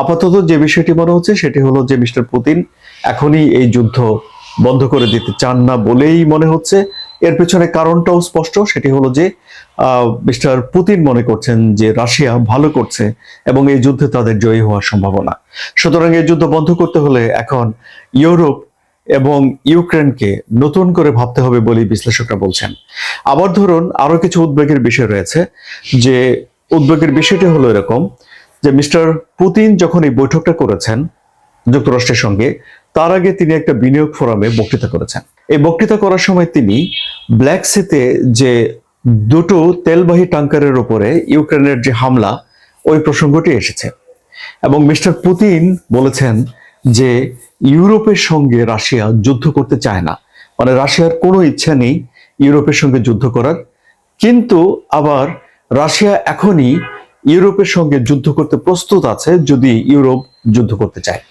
আপাতত যে বিষয়টি মনে হচ্ছে সেটি হলো যে মিস্টার পুতিন এখনই এই যুদ্ধ বন্ধ করে দিতে চান না বলেই মনে হচ্ছে। এর পেছনে কারণটাও স্পষ্ট, সেটি হলো যে মিস্টার পুতিন মনে করছেন যে রাশিয়া ভালো করছে এবং এই যুদ্ধে তাদের জয়ী হওয়ার সম্ভাবনা। সুতরাং এই যুদ্ধ বন্ধ করতে হলে এখন ইউরোপ এবং ইউক্রেনকে নতুন করে ভাবতে হবে বলে বিশ্লেষকরা বলছেন। আবার ধরুন আরও কিছু উদ্বেগের বিষয় রয়েছে, যে উদ্বেগের বিষয়টি হলো এরকম যে মিস্টার পুতিন যখন এই বৈঠকটা করেছেন যুক্তরাষ্ট্রের সঙ্গে, তার আগে তিনি একটা বিনিয়োগ ফোরামে বক্তৃতা করেছেন। এই বক্তৃতা করার সময় তিনি ব্ল্যাক সিতে যে দুটো তেলবাহী ট্যাঙ্কারের উপরে ইউক্রেনের যে হামলা, ওই প্রসঙ্গটি এসেছে। এবং মিস্টার পুতিন বলেছেন যে ইউরোপের সঙ্গে রাশিয়া যুদ্ধ করতে চায় না। মানে রাশিয়ার কোনো ইচ্ছা নেই ইউরোপের সঙ্গে যুদ্ধ করার। কিন্তু আবার রাশিয়া এখনই ইউরোপের সঙ্গে যুদ্ধ করতে প্রস্তুত আছে যদি ইউরোপ যুদ্ধ করতে চায়।